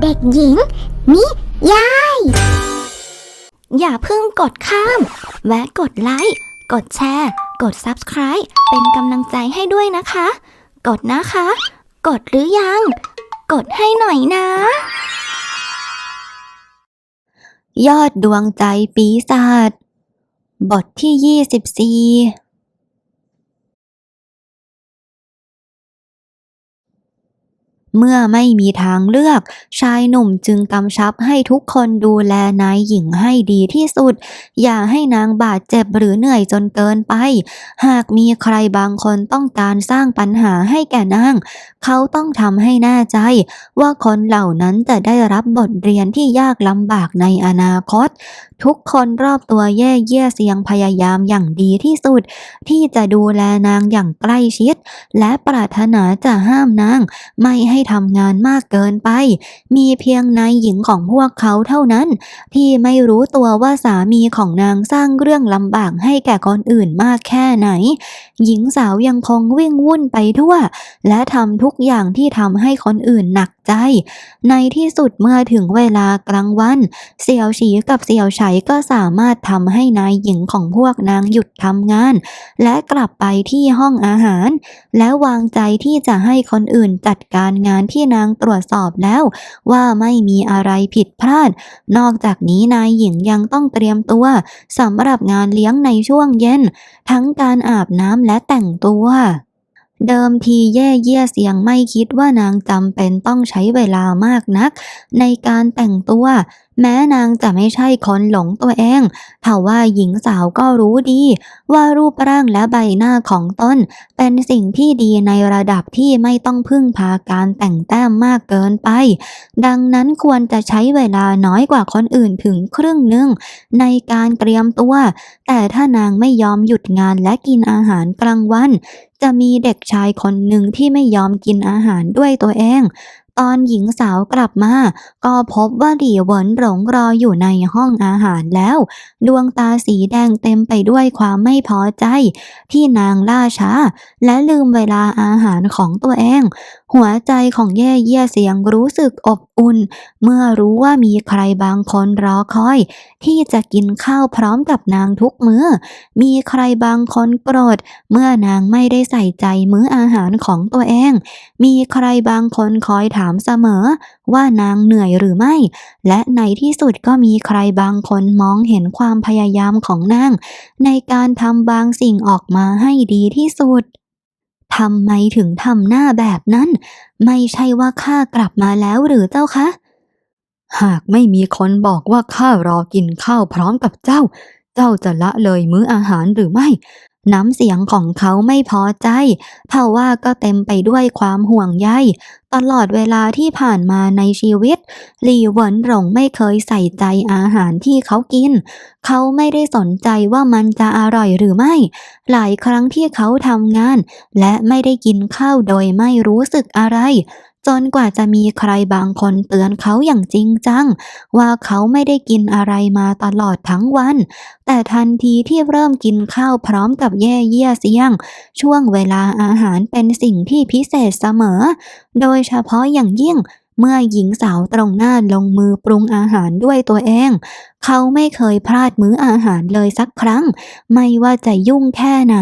เด็กหญิง นิยาย อย่าเพิ่งกดข้าม แวะกดไลค์ กดแชร์ กด Subscribe เป็นกำลังใจให้ด้วยนะคะ กดนะคะ กดหรือยัง กดให้หน่อยนะ ยอดดวงใจปีศาจบทที่ 24 เมื่อไม่มีทางเลือก ชายหนุ่มจึงกำชับให้ทุกคนดูแลนายหญิงให้ดีที่สุด อย่าให้นางบาดเจ็บหรือเหนื่อยจนเกินไป หากมีใครบางคนต้องการสร้างปัญหาให้แก่นาง เขาต้องทำให้แน่ใจ ว่าคนเหล่านั้นจะได้รับบทเรียนที่ยากลำบากในอนาคต ทุกคนรอบตัวแย่เยี่ยเสียงพยายามอย่างดีที่สุด ที่จะดูแลนางอย่างใกล้ชิด และปรารถนาจะห้ามนาง ไม่ให้ทำงานมากเกินไป มีเพียงนายหญิงของพวกเขาเท่านั้น ที่ไม่รู้ตัวว่าสามีของนางสร้างเรื่องลำบากให้แก่คนอื่นมากแค่ไหน หญิงสาวยังคงวิ่งวุ่นไปทั่ว และทำทุกอย่างที่ทำให้คนอื่นหนักใจ ในที่สุดเมื่อถึงเวลากลางวัน เสี่ยวฉีกับเสี่ยวไฉก็สามารถทำให้นายหญิงของพวกนางหยุดทำงาน และกลับไปที่ห้องอาหาร และวางใจที่จะให้คนอื่นจัดการงานที่นางตรวจสอบแล้ว ว่าไม่มีอะไรผิดพลาด นอกจากนี้นายหญิงยังต้องเตรียมตัวสำหรับงานเลี้ยงในช่วงเย็น ทั้งการอาบน้ำและแต่งตัว เดิมทีแย่เยี่ยเสียงไม่คิดว่านางจำเป็นต้องใช้เวลามากนัก ในการแต่งตัว แม้นางจะไม่ใช่คนหลงตัวเองทว่าหญิงสาวก็รู้ดี ว่ารูปร่างและใบหน้าของตนเป็นสิ่งที่ดีในระดับที่ไม่ต้องพึ่งพาการแต่งแต้มมากเกินไป ดังนั้นควรจะใช้เวลาน้อยกว่าคนอื่นถึงครึ่งหนึ่งในการเตรียมตัว แต่ถ้านางไม่ยอมหยุดงานและกินอาหารกลางวัน จะมีเด็กชายคนหนึ่งที่ไม่ยอมกินอาหารด้วยตัวเอง ตอนหญิงสาวกลับมา ก็พบว่าหลี่เหวินหลงรออยู่ในห้องอาหารแล้ว ดวงตาสีแดงเต็มไปด้วยความไม่พอใจ ที่นางล่าช้า และลืมเวลาอาหารของตัวเอง หัวใจของแย่เยี่ยเสียงรู้สึกอบอุ่น เมื่อรู้ว่ามีใครบางคนรอคอย ที่จะกินข้าวพร้อมกับนางทุกมื้อ มีใครบางคนโกรธ เมื่อนางไม่ได้ใส่ใจมื้ออาหารของตัวเอง มีใครบางคนคอยถามเสมอ ว่านางเหนื่อยหรือไม่ และในที่สุดก็มีใครบางคนมองเห็นความพยายามของนาง ในการทำบางสิ่งออกมาให้ดีที่สุด ทำไมถึงทำหน้าแบบนั้น ไม่ใช่ว่าข้ากลับมาแล้วหรือเจ้าคะ หากไม่มีคนบอกว่าข้ารอกินข้าวพร้อมกับเจ้า เจ้าจะละเลยมื้ออาหารหรือไม่ น้ำเสียงของเขาไม่พอใจทว่าก็เต็มไปด้วยความห่วงใย ตลอดเวลาที่ผ่านมาในชีวิต หลี่เหวนหลงไม่เคยใส่ใจอาหารที่เขากิน เขาไม่ได้สนใจว่ามันจะอร่อยหรือไม่ หลายครั้งที่เขาทำงาน และไม่ได้กินข้าวโดยไม่รู้สึกอะไร จนกว่าจะมีใครบางคนเตือนเขาอย่างจริงจัง ว่าเขาไม่ได้กินอะไรมาตลอดทั้งวัน แต่ทันทีที่เริ่มกินข้าวพร้อมกับแย่เยี่ยเสียง ช่วงเวลาอาหารเป็นสิ่งที่พิเศษเสมอ โดยเฉพาะอย่างยิ่งเมื่อหญิงสาวตรงหน้าลงมือปรุงอาหารด้วยตัวเอง เขาไม่เคยพลาดมื้ออาหารเลยสักครั้ง ไม่ว่าจะยุ่งแค่ไหน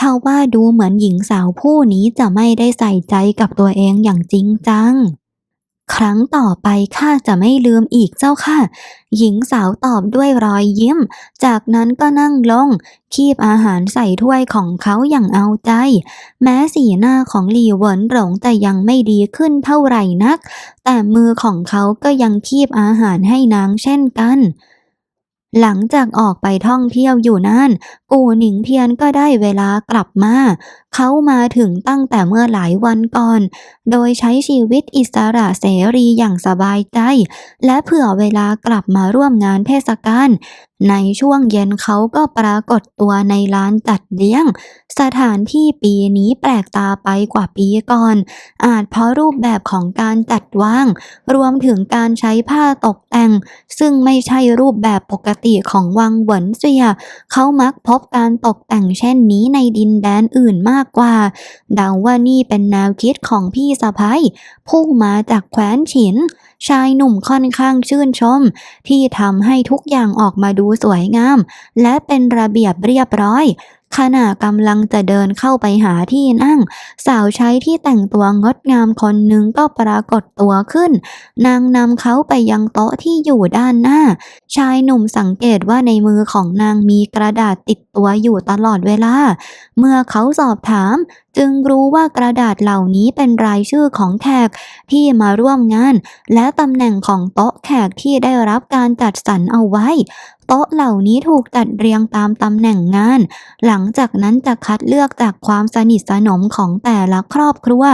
ทว่าดูเหมือนหญิงสาวผู้นี้จะไม่ได้ใส่ใจกับตัวเองอย่างจริงจัง ครั้งต่อไปข้าจะไม่ลืมอีกเจ้าค่ะ หญิงสาวตอบด้วยรอยยิ้ม จากนั้นก็นั่งลง คีบอาหารใส่ถ้วยของเขาอย่างเอาใจ แม้สีหน้าของหลี่เหวินหลงจะยังไม่ดีขึ้นเท่าไหร่นัก แต่มือของเขาก็ยังคีบอาหารให้นางเช่นกันหลังจากออกไปท่องเที่ยวอยู่นั่นกูหนิงเทียนก็ได้เวลากลับมา เขามาถึงตั้งแต่เมื่อหลายวันก่อน โดยใช้ชีวิตอิสระเสรีอย่างสบายใจ และเผื่อเวลากลับมาร่วมงานเทศกาลในช่วงเย็นเขาก็ปรากฏตัวในร้านจัดเลี้ยง สถานที่ปีนี้แปลกตาไปกว่าปีก่อน อาจเพราะรูปแบบของการจัดวาง รวมถึงการใช้ผ้าตกแต่ง ซึ่งไม่ใช่รูปแบบปกติของวังเหวินเซีย เขามักพบบการตกแต่งเช่นนี้ในดินแดนอื่นมากกว่า เดาว่านี่เป็นแนวคิดของพี่สะพ้ยผู้มาจากแคว้นฉิน ชายหนุ่มค่อนข้างชื่นชม ที่ทำให้ทุกอย่างออกมาดูสวยงาม และเป็นระเบียบเรียบร้อย ขณะกำลังจะเดินเข้าไปหาที่นั่ง สาวใช้ที่แต่งตัวงดงามคนหนึ่งก็ปรากฏตัวขึ้น นางนำเขาไปยังโต๊ะที่อยู่ด้านหน้า ชายหนุ่มสังเกตว่าในมือของนางมีกระดาษติดตัวอยู่ตลอดเวลา เมื่อเขาสอบถาม จึงรู้ว่ากระดาษเหล่านี้เป็นรายชื่อของแขกที่มาร่วมงาน และตำแหน่งของโต๊ะแขกที่ได้รับการจัดสรรเอาไว้ โต๊ะเหล่านี้ถูกจัดเรียงตามตำแหน่งงาน หลังจากนั้นจะคัดเลือกจากความสนิทสนมของแต่ละครอบครัว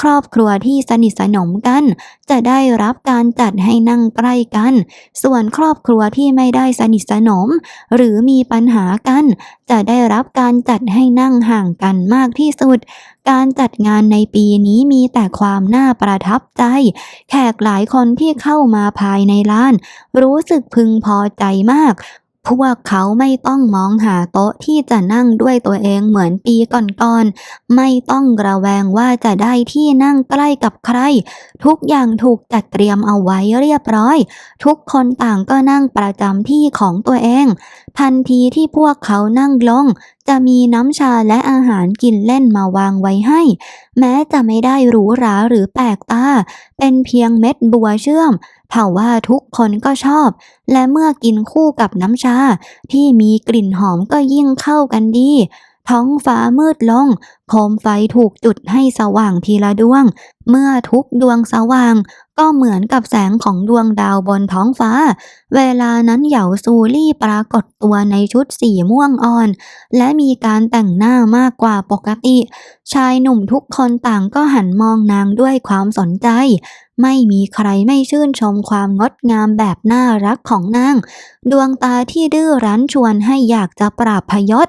ครอบครัวที่สนิทสนมกัน จะได้รับการจัดให้นั่งใกล้กัน ส่วนครอบครัวที่ไม่ได้สนิทสนม หรือมีปัญหากัน จะได้รับการจัดให้นั่งห่างกันมากที่สุด การจัดงานในปีนี้มีแต่ความน่าประทับใจ แขกหลายคนที่เข้ามาภายในร้าน รู้สึกพึงพอใจมาก พวกเขาไม่ต้องมองหาโต๊ะที่จะนั่งด้วยตัวเองเหมือนปีก่อนๆ ไม่ต้องระแวงว่าจะได้ที่นั่งใกล้กับใคร ทุกอย่างถูกจัดเตรียมเอาไว้เรียบร้อย ทุกคนต่างก็นั่งประจำที่ของตัวเองทันทีที่พวกเขานั่งลง จะมีน้ำชาและอาหารกินเล่นมาวางไว้ให้ แม้จะไม่ได้หรูหราหรือแปลกตา เป็นเพียงเม็ดบัวเชื่อมเผ่าว่าทุกคนก็ชอบ และเมื่อกินคู่กับน้ำชา ที่มีกลิ่นหอมก็ยิ่งเข้ากันดี ท้องฟ้ามืดลงโคมไฟถูกจุดให้สว่างทีละดวง เมื่อทุกดวงสว่าง ก็เหมือนกับแสงของดวงดาวบนท้องฟ้า เวลานั้นเหยาซูลี่ปรากฏตัวในชุดสีม่วงอ่อน และมีการแต่งหน้ามากกว่าปกติ ชายหนุ่มทุกคนต่างก็หันมองนางด้วยความสนใจ ไม่มีใครไม่ชื่นชมความงดงามแบบน่ารักของนาง ดวงตาที่ดื้อรั้นชวนให้อยากจะปราบพยศ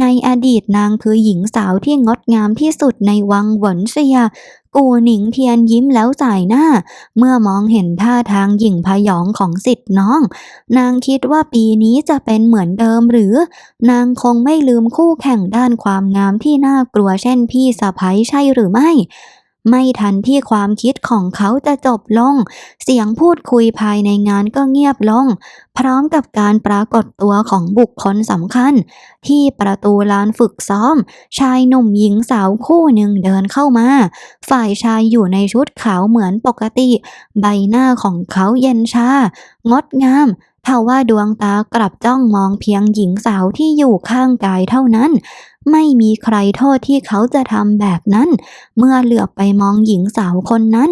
ในอดีตนางคือหญิงสาวที่งงดงามที่สุดในวังหวนเซีย กูหนิงเทียนยิ้มแล้วสายหน้า เมื่อมองเห็นท่าทางหยิ่งพยองของสิทธิ์น้อง นางคิดว่าปีนี้จะเป็นเหมือนเดิมหรือ นางคงไม่ลืมคู่แข่งด้านความงามที่น่ากลัวเช่นพี่สะพ้ยใช่หรือไม่ ไม่ทันที่ความคิดของเขาจะจบลง เสียงพูดคุยภายในงานก็เงียบลง พร้อมกับการปรากฏตัวของบุคคลสำคัญ ที่ประตูลานฝึกซ้อม ชายหนุ่มหญิงสาวคู่หนึ่งเดินเข้ามา ฝ่ายชายอยู่ในชุดขาวเหมือนปกติ ใบหน้าของเขาเย็นชา งดงามทว่าดวงตากลับจ้องมองเพียงหญิงสาวที่อยู่ข้างกายเท่านั้น ไม่มีใครโทษที่เขาจะทำแบบนั้น เมื่อเหลือบไปมองหญิงสาวคนนั้น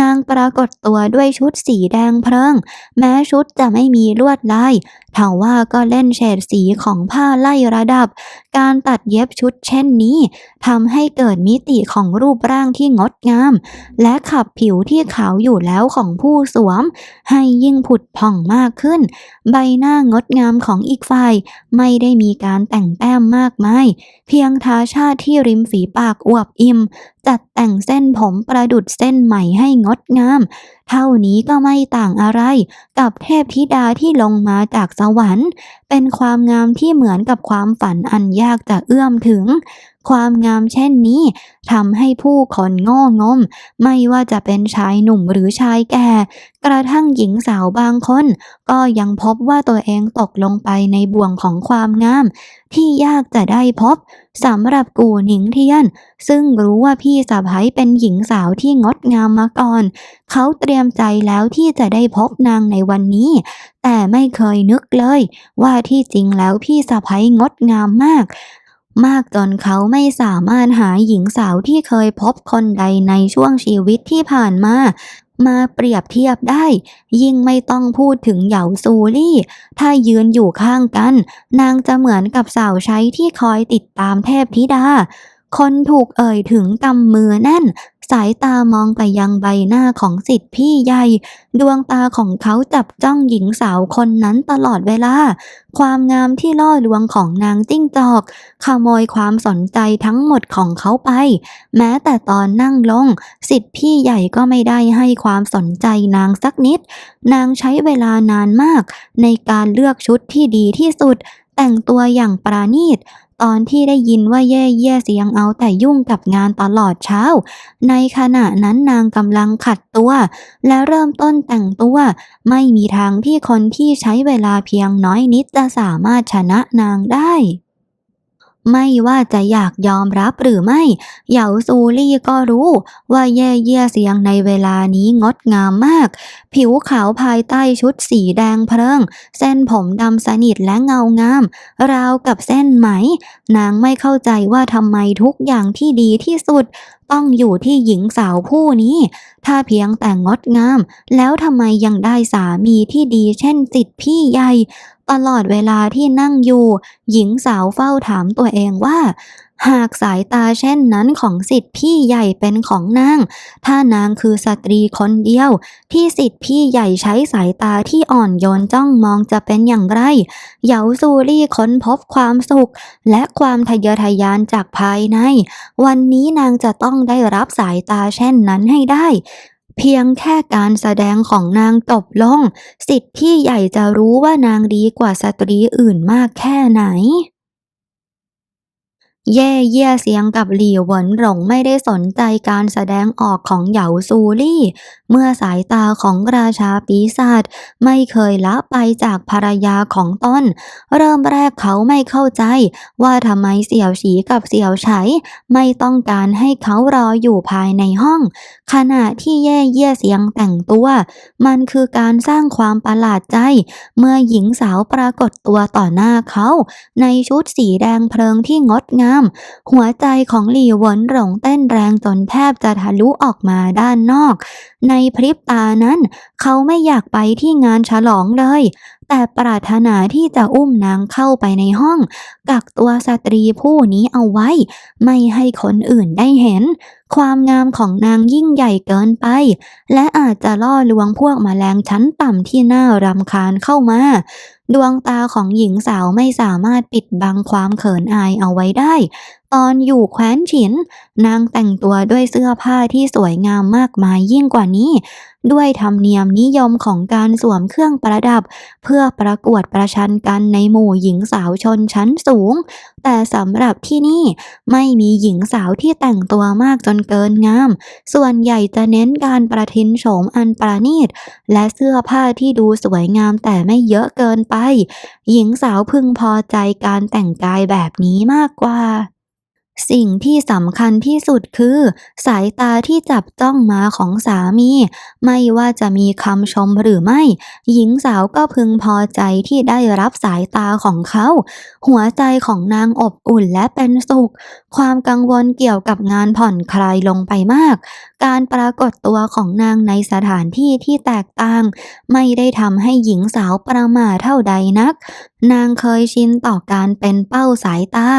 นางปรากฏตัวด้วยชุดสีแดงเพลิง แม้ชุดจะไม่มีลวดลายเทว่าก็เล่นเฉดสีของผ้าไล่ระดับ การตัดเย็บชุดเช่นนี้ทำให้เกิดมิติของรูปร่างที่งดงาม และขับผิวที่ขาวอยู่แล้วของผู้สวม ให้ยิ่งผุดผ่องมากขึ้น ใบหน้างดงามของอีกฝ่าย ไม่ได้มีการแต่งแต้มมากมาย เพียงทาชาติที่ริมฝีปากอวบอิ่ม จัดแต่งเส้นผมประดุดเส้นใหม่ให้งดงาม เท่านี้ก็ไม่ต่างอะไร กับเทพธิดาที่ลงมาจากสวรรค์ เป็นความงามที่เหมือนกับความฝันอันยากจะเอื้อมถึง ความงามเช่นนี้ทำให้ผู้คนง่งม ไม่ว่าจะเป็นชายหนุ่มหรือชายแก่ กระทั่งหญิงสาวบางคน ก็ยังพบว่าตัวเองตกลงไปในบ่วงของความงาม ที่ยากจะได้พบสำหรับกูหนิงเทียน ซึ่งรู้ว่าพี่สะพ้ยเป็นหญิงสาวที่งดงามมาก่อน เขาเตรียมใจแล้วที่จะได้พบนางในวันนี้ แต่ไม่เคยนึกเลย ว่าที่จริงแล้วพี่สะพ้ยงดงามมาก มากจนเขาไม่สามารถหาหญิงสาวที่เคยพบคนใดในช่วงชีวิตที่ผ่านมา มาเปรียบเทียบได้ ยิ่งไม่ต้องพูดถึงเหยาซูลี่ ถ้ายืนอยู่ข้างกัน นางจะเหมือนกับสาวใช้ที่คอยติดตามเทพธิดา คนถูกเอ่ยถึงกำมือแน่น สายตามองไปยังใบหน้าของสิทธิพี่ใหญ่ ดวงตาของเขาจับจ้องหญิงสาวคนนั้นตลอดเวลา ความงามที่ล่อลวงของนางจิ้งจอก ขโมยความสนใจทั้งหมดของเขาไป แม้แต่ตอนนั่งลง สิทธิพี่ใหญ่ก็ไม่ได้ให้ความสนใจนางสักนิด นางใช้เวลานานมาก ในการเลือกชุดที่ดีที่สุด แต่งตัวอย่างปราณีต ตอนที่ได้ยินว่าเย่เย่เสียงเอาแต่ยุ่งกับงานตลอดเช้า ในขณะนั้นนางกำลังขัดตัว และเริ่มต้นแต่งตัว ไม่มีทางที่คนที่ใช้เวลาเพียงน้อยนิดจะสามารถชนะนางได้ ไม่ว่าจะอยากยอมรับหรือไม่ เหยาซูลี่ก็รู้ ว่าเย่เยี่ยเสียงในเวลานี้งดงามมาก ผิวขาวภายใต้ชุดสีแดงเพลิง เส้นผมดำสนิทและเงางาม ราวกับเส้นไหม นางไม่เข้าใจว่าทำไมทุกอย่างที่ดีที่สุด ต้องอยู่ที่หญิงสาวผู้นี้ ถ้าเพียงแต่งดงาม แล้วทำไมยังได้สามีที่ดีเช่นสิทธิพี่ใหญ่ ตลอดเวลาที่นั่งอยู่ หญิงสาวเฝ้าถามตัวเองว่าหากสายตาเช่นนั้นของสิทธิพี่ใหญ่เป็นของนาง ถ้านางคือสตรีคนเดียว ที่สิทธิพี่ใหญ่ใช้สายตาที่อ่อนโยนจ้องมองจะเป็นอย่างไร เหยาซูรี่ค้นพบความสุข และความทะเยอทะยานจากภายใน วันนี้นางจะต้องได้รับสายตาเช่นนั้นให้ได้เพียงแค่การแสดงของนางจบลง สิทธิพี่ใหญ่จะรู้ว่านางดีกว่าสตรีอื่นมากแค่ไหน เย่เยี่ยเสียงกับหลี่เหวินหลงไม่ได้สนใจการแสดงออกของเหยาซูลี่ เมื่อสายตาของราชาปีศาจไม่เคยละไปจากภรรยาของตนเริ่มแรกเขาไม่เข้าใจว่าทำไมเสี่ยวฉีกับเสี่ยวไฉไม่ต้องการให้เขารออยู่ภายในห้อง ขณะที่เย่เยี่ยเสียงแต่งตัว มันคือการสร้างความประหลาดใจ เมื่อหญิงสาวปรากฏตัวต่อหน้าเขา ในชุดสีแดงเพลิงที่งดงามหัวใจของหลี่เหวินหลงเต้นแรงจนแทบจะทะลุออกมาด้านนอก ในพริบตานั้น เขาไม่อยากไปที่งานฉลองเลยแต่ปรารถนาที่จะอุ้มนางเข้าไปในห้อง กักตัวสตรีผู้นี้เอาไว้ ไม่ให้คนอื่นได้เห็น ความงามของนางยิ่งใหญ่เกินไป และอาจจะล่อลวงพวกแมลงชั้นต่ำที่น่ารำคาญเข้ามา ดวงตาของหญิงสาวไม่สามารถปิดบังความเขินอายเอาไว้ได้ตอนอยู่แคว้นฉิน นางแต่งตัวด้วยเสื้อผ้าที่สวยงามมากมายยิ่งกว่านี้ ด้วยธรรมเนียมนิยมของการสวมเครื่องประดับ เพื่อประกวดประชันกันในหมู่หญิงสาวชนชั้นสูง แต่สำหรับที่นี่ไม่มีหญิงสาวที่แต่งตัวมากจนเกินงาม ส่วนใหญ่จะเน้นการประทินโฉมอันประณีต และเสื้อผ้าที่ดูสวยงามแต่ไม่เยอะเกินไป หญิงสาวพึงพอใจการแต่งกายแบบนี้มากกว่า สิ่งที่สำคัญที่สุดคือ สายตาที่จับจ้องมาของสามี ไม่ว่าจะมีคำชมหรือไม่ หญิงสาวก็พึงพอใจที่ได้รับสายตาของเขา หัวใจของนางอบอุ่นและเป็นสุข ความกังวลเกี่ยวกับงานผ่อนคลายลงไปมาก การปรากฏตัวของนางในสถานที่ที่แตกต่าง ไม่ได้ทำให้หญิงสาวประหม่าเท่าใดนัก นางเคยชินต่อการเป็นเป้าสายตา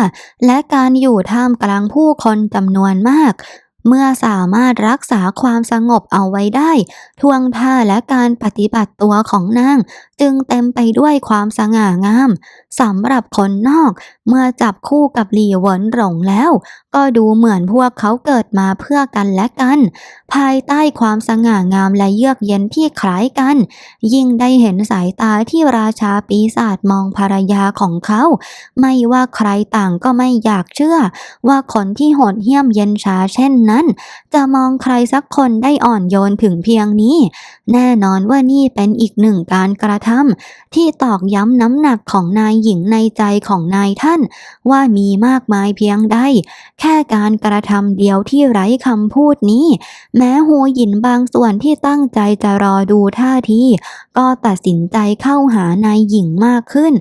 และการอยู่ท่ามกลางผู้คนจำนวนมาก เมื่อสามารถรักษาความสงบเอาไว้ได้ท่วงท่าและการปฏิบัติตัวของนาง จึงเต็มไปด้วยความสง่างามสำหรับคนนอก เมื่อจับคู่กับหลี่เหวินหลงแล้ว ก็ดูเหมือนพวกเขาเกิดมาเพื่อกันและกัน ภายใต้ความสง่างามและเยือกเย็นที่คล้ายกัน ยิ่งได้เห็นสายตาที่ราชาปีศาจมองภรรยาของเขา ไม่ว่าใครต่างก็ไม่อยากเชื่อ ว่าคนที่โหดเหี้ยมเย็นชาเช่นนั้น จะมองใครสักคนได้อ่อนโยนถึงเพียงนี้ แน่นอนว่านี่เป็นอีกหนึ่งการกระทำที่ตอกย้ำน้ำหนักของนายหญิงในใจของนายท่านว่ามีมากมายเพียงใด แค่การกระทำเดียวที่ไร้คำพูดนี้ แม้หัวหยินบางส่วนที่ตั้งใจจะรอดูท่าที ก็ตัดสินใจเข้าหานายหญิงมากขึ้น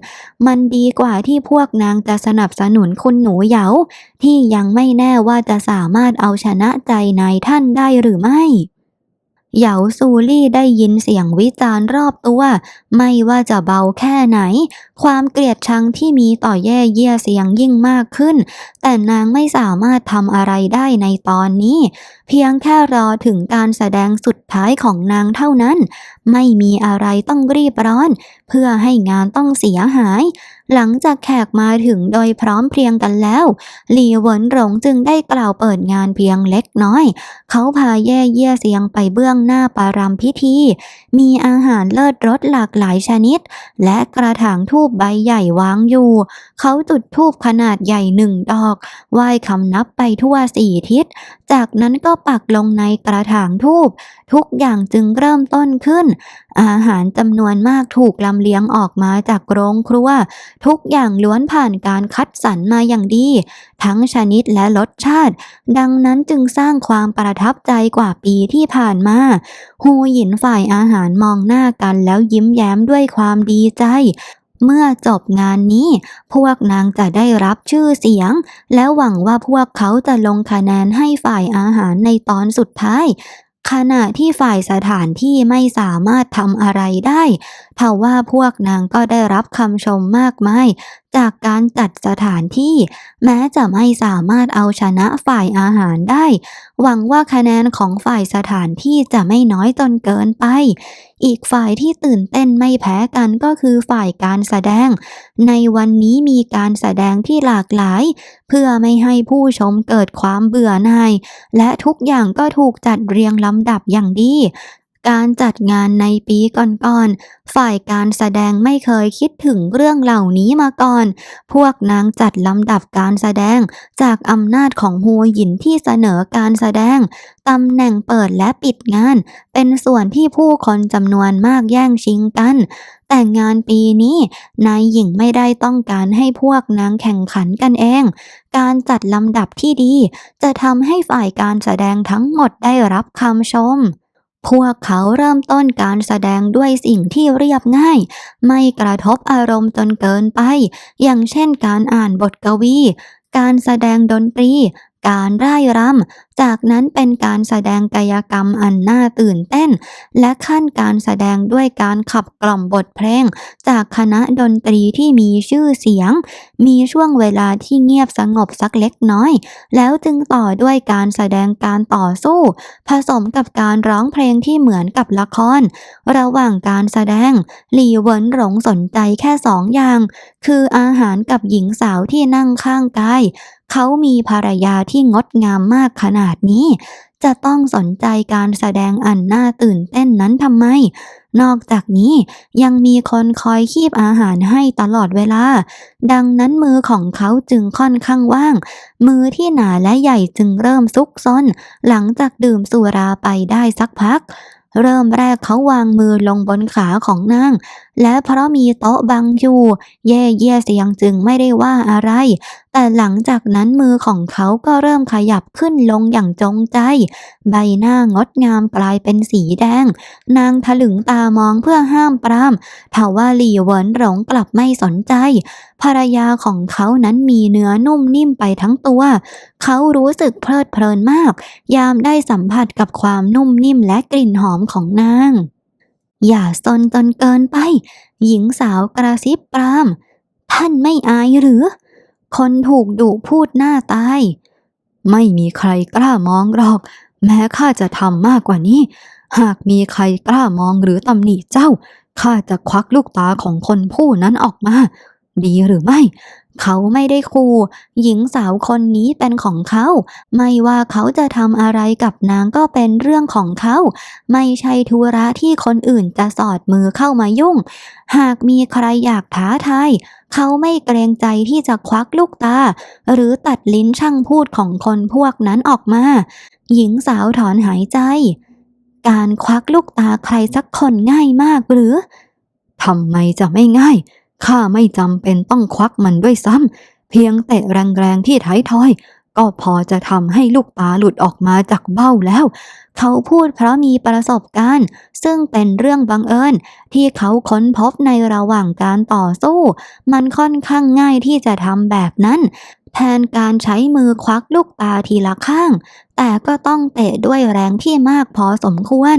มันดีกว่าที่พวกนางจะสนับสนุนคุณหนูเหยา ที่ยังไม่แน่ว่าจะสามารถเอาชนะใจนายท่านได้หรือไม่เหยาซูลี่ได้ยินเสียงวิจารณ์รอบตัว ไม่ว่าจะเบาแค่ไหนความเกลียดชังที่มีต่อแย่เยี่ยเสียงยิ่งมากขึ้น แต่นางไม่สามารถทำอะไรได้ในตอนนี้ เพียงแค่รอถึงการแสดงสุดท้ายของนางเท่านั้น ไม่มีอะไรต้องรีบร้อน เพื่อให้งานต้องเสียหาย หลังจากแขกมาถึงโดยพร้อมเพรียงกันแล้วหลีเหวินหลงจึงได้กล่าวเปิดงานเพียงเล็กน้อย เขาพาแย่เยี่ยเสียงไปเบื้องหน้าปารำพิธี มีอาหารเลิศรสหลากหลายชนิด และกระถางทูบบใบใหญ่วางอยู่ เขาจุดธูปขนาดใหญ่หนึ่งดอกไหว้คำนับไปทั่วสี่ทิศ จากนั้นก็ปักลงในกระถางธูป ทุกอย่างจึงเริ่มต้นขึ้น อาหารจำนวนมากถูกลำเลียงออกมาจากโรงครัว ทุกอย่างล้วนผ่านการคัดสรรมาอย่างดี ทั้งชนิดและรสชาติ ดังนั้นจึงสร้างความประทับใจกว่าปีที่ผ่านมาฮูหยินฝ่ายอาหารมองหน้ากันแล้วยิ้มแย้มด้วยความดีใจ เมื่อจบงานนี้ พวกนางจะได้รับชื่อเสียง และหวังว่าพวกเขาจะลงคะแนนให้ฝ่ายอาหารในตอนสุดท้าย ขณะที่ฝ่ายสถานที่ไม่สามารถทำอะไรได้ทว่าพวกนางก็ได้รับคำชมมากมาย จากการจัดสถานที่ แม้จะไม่สามารถเอาชนะฝ่ายอาหารได้ หวังว่าคะแนนของฝ่ายสถานที่จะไม่น้อยจนเกินไป อีกฝ่ายที่ตื่นเต้นไม่แพ้กันก็คือฝ่ายการแสดง ในวันนี้มีการแสดงที่หลากหลาย เพื่อไม่ให้ผู้ชมเกิดความเบื่อหน่าย และทุกอย่างก็ถูกจัดเรียงลำดับอย่างดี การจัดงานในปีก่อนๆ ฝ่ายการแสดงไม่เคยคิดถึงเรื่องเหล่านี้มาก่อน พวกนางจัดลำดับการแสดงจากอำนาจของหัวหยินที่เสนอการแสดง ตำแหน่งเปิดและปิดงาน เป็นส่วนที่ผู้คนจำนวนมากแย่งชิงกัน แต่งานปีนี้นายหญิงไม่ได้ต้องการให้พวกนางแข่งขันกันเอง การจัดลำดับที่ดี จะทำให้ฝ่ายการแสดงทั้งหมดได้รับคำชม พวกเขาเริ่มต้นการแสดงด้วยสิ่งที่เรียบง่าย ไม่กระทบอารมณ์จนเกินไป อย่างเช่นการอ่านบทกวี การแสดงดนตรี การร่ายรำ จากนั้นเป็นการแสดงกายกรรมอันน่าตื่นเต้น และขั้นการแสดงด้วยการขับกล่อมบทเพลง จากคณะดนตรีที่มีชื่อเสียง มีช่วงเวลาที่เงียบสงบสักเล็กน้อย แล้วจึงต่อด้วยการแสดงการต่อสู้ ผสมกับการร้องเพลงที่เหมือนกับละคร ระหว่างการแสดงหลี่เวินหลงสนใจแค่สองอย่าง คืออาหารกับหญิงสาวที่นั่งข้างกาย เขามีภรรยาที่งดงามมากขนาดนี้ จะต้องสนใจการแสดงอันน่าตื่นเต้นนั้นทำไม นอกจากนี้ยังมีคนคอยคีบอาหารให้ตลอดเวลา ดังนั้นมือของเขาจึงค่อนข้างว่าง มือที่หนาและใหญ่จึงเริ่มซุกซนหลังจากดื่มสุราไปได้สักพักเริ่มแรกเขาวางมือลงบนขาของนาง และเพราะมีโต๊ะบังอยู่ เย่เย่เสียงจึงไม่ได้ว่าอะไร แต่หลังจากนั้นมือของเขาก็เริ่มขยับขึ้นลงอย่างจงใจ ใบหน้างดงามกลายเป็นสีแดง นางถลึงตามองเพื่อห้ามปรามทว่าหลี่เหวินหลงกลับไม่สนใจ ภรรยาของเขานั้นมีเนื้อนุ่มนิ่มไปทั้งตัว เขารู้สึกเพลิดเพลินมาก ยามได้สัมผัสกับความนุ่มนิ่มและกลิ่นหอมของนาง อย่าซนจนเกินไป หญิงสาวกระซิบปรามท่านไม่อายหรือ คนถูกดุพูดหน้าตาย ไม่มีใครกล้ามองหรอก แม้ข้าจะทำมากกว่านี้ หากมีใครกล้ามองหรือตำหนิเจ้า ข้าจะควักลูกตาของคนผู้นั้นออกมา ดีหรือไม่ เขาไม่ได้คูหญิงสาวคนนี้เป็นของเขา ไม่ว่าเขาจะทำอะไรกับนางก็เป็นเรื่องของเขา ไม่ใช่ธุระที่คนอื่นจะสอดมือเข้ามายุ่ง หากมีใครอยากท้าทายเขาไม่เกรงใจที่จะควักลูกตา หรือตัดลิ้นช่างพูดของคนพวกนั้นออกมา หญิงสาวถอนหายใจ การควักลูกตาใครสักคนง่ายมากหรือทำไมจะไม่ง่าย ข้าไม่จำเป็นต้องควักมันด้วยซ้ำเพียงแต่แรงๆที่ท้ายทอย ก็พอจะทำให้ลูกตาหลุดออกมาจากเบ้าแล้ว เขาพูดเพราะมีประสบการณ์ ซึ่งเป็นเรื่องบังเอิญ ที่เขาค้นพบในระหว่างการต่อสู้ มันค่อนข้างง่ายที่จะทำแบบนั้น แทนการใช้มือควักลูกตาทีละข้าง แต่ก็ต้องเตะด้วยแรงที่มากพอสมควร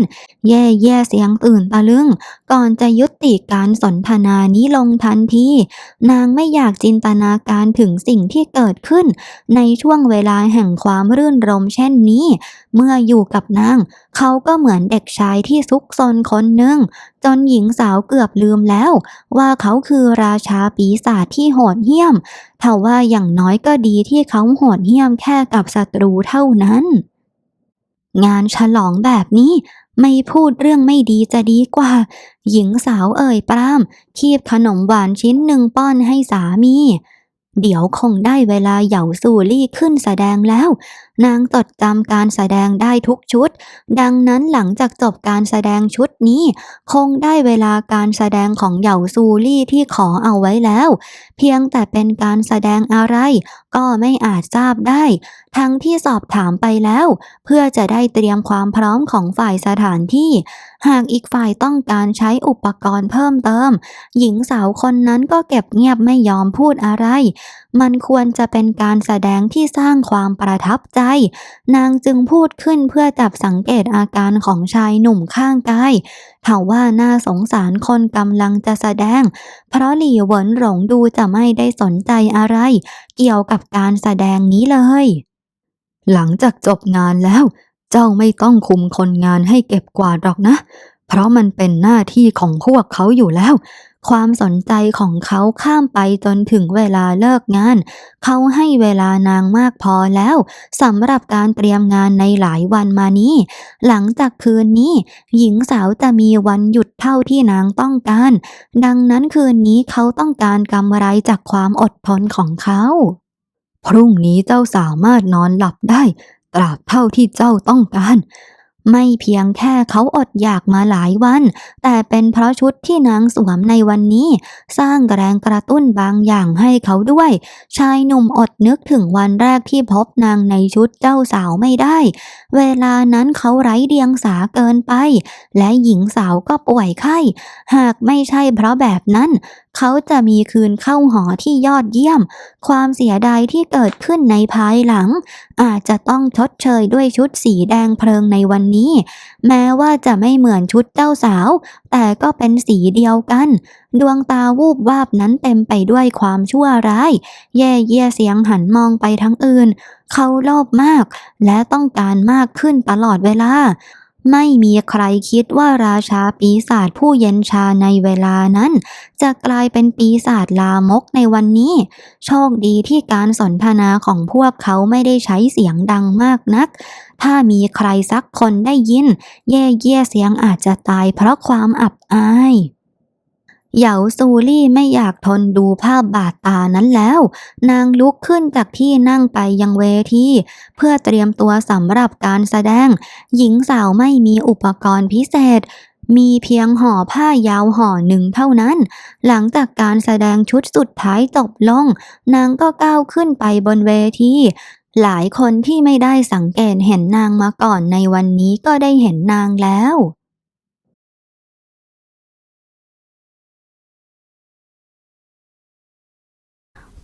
แย่แย่เสียงตื่นตะลึง ก่อนจะยุติการสนทนานี้ลงทันที นางไม่อยากจินตนาการถึงสิ่งที่เกิดขึ้น ในช่วงเวลาแห่งความรื่นรมเช่นนี้ เมื่ออยู่กับนาง เขาก็เหมือนเด็กชายที่ซุกซนคนหนึ่ง จนหญิงสาวเกือบลืมแล้ว ว่าเขาคือราชาปีศาจที่โหดเหี้ยมทว่าอย่างน้อยก็ดีที่เขาโหดเหี้ยมแค่กับศัตรูเท่านั้น งานฉลองแบบนี้ ไม่พูดเรื่องไม่ดีจะดีกว่า หญิงสาวเอ่ยปราม คีบขนมหวานชิ้นหนึ่งป้อนให้สามี เดี๋ยวคงได้เวลาเหยาสูลี่ขึ้นแสดงแล้ว นางจดจำการแสดงได้ทุกชุด ดังนั้นหลังจากจบการแสดงชุดนี้ คงได้เวลาการแสดงของเหยาซูลี่ที่ขอเอาไว้แล้ว เพียงแต่เป็นการแสดงอะไร ก็ไม่อาจทราบได้ ทั้งที่สอบถามไปแล้ว เพื่อจะได้เตรียมความพร้อมของฝ่ายสถานที่ หากอีกฝ่ายต้องการใช้อุปกรณ์เพิ่มเติม หญิงสาวคนนั้นก็เก็บเงียบไม่ยอมพูดอะไร มันควรจะเป็นการแสดงที่สร้างความประทับใจ นางจึงพูดขึ้นเพื่อจับสังเกตอาการของชายหนุ่มข้างกายถาว่าน่าสงสารคนกำลังจะแสดง เพราะหลี่เหวินหลงดูจะไม่ได้สนใจอะไร เกี่ยวกับการแสดงนี้เลย หลังจากจบงานแล้ว เจ้าไม่ต้องคุมคนงานให้เก็บกวาดหรอกนะ เพราะมันเป็นหน้าที่ของพวกเขาอยู่แล้ว ความสนใจของเขาข้ามไปจนถึงเวลาเลิกงาน เขาให้เวลานางมากพอแล้วสำหรับการเตรียมงานในหลายวันมานี้ หลังจากคืนนี้ หญิงสาวจะมีวันหยุดเท่าที่นางต้องการ ดังนั้นคืนนี้เขาต้องการกำไรจากความอดทนของเขา พรุ่งนี้เจ้าสามารถนอนหลับได้ ตราบเท่าที่เจ้าต้องการ ไม่เพียงแค่เขาอดอยากมาหลายวัน แต่เป็นเพราะชุดที่นางสวมในวันนี้ สร้างแรงกระตุ้นบางอย่างให้เขาด้วย ชายหนุ่มอดนึกถึงวันแรกที่พบนางในชุดเจ้าสาวไม่ได้ เวลานั้นเขาไร้เดียงสาเกินไป และหญิงสาวก็ป่วยไข้ หากไม่ใช่เพราะแบบนั้น เขาจะมีคืนเข้าหอที่ยอดเยี่ยม ความเสียดายที่เกิดขึ้นในภายหลัง อาจจะต้องชดเชยด้วยชุดสีแดงเพลิงในวันนี้ แม้ว่าจะไม่เหมือนชุดเจ้าสาว แต่ก็เป็นสีเดียวกัน ดวงตาวูบวาบนั้นเต็มไปด้วยความชั่วร้าย แย่เยี่ยเสียงหันมองไปทั้งอื่น เขาโลภมาก และต้องการมากขึ้นตลอดเวลา ไม่มีใครคิดว่าราชาปีศาจผู้เย็นชาในเวลานั้น จะกลายเป็นปีศาจลามกในวันนี้ โชคดีที่การสนทนาของพวกเขาไม่ได้ใช้เสียงดังมากนัก ถ้ามีใครสักคนได้ยินแย่เยี่ยเสียงอาจจะตายเพราะความอับอาย เหยาซูลี่ไม่อยากทนดูภาพบาดตานั้นแล้ว นางลุกขึ้นจากที่นั่งไปยังเวทีเพื่อเตรียมตัวสำหรับการแสดง หญิงสาวไม่มีอุปกรณ์พิเศษมีเพียงห่อผ้ายาวห่อหนึ่งเท่านั้น หลังจากการแสดงชุดสุดท้ายจบลง นางก็ก้าวขึ้นไปบนเวทีหลายคนที่ไม่ได้สังเกตเห็นนางมาก่อนในวันนี้ก็ได้เห็นนางแล้ว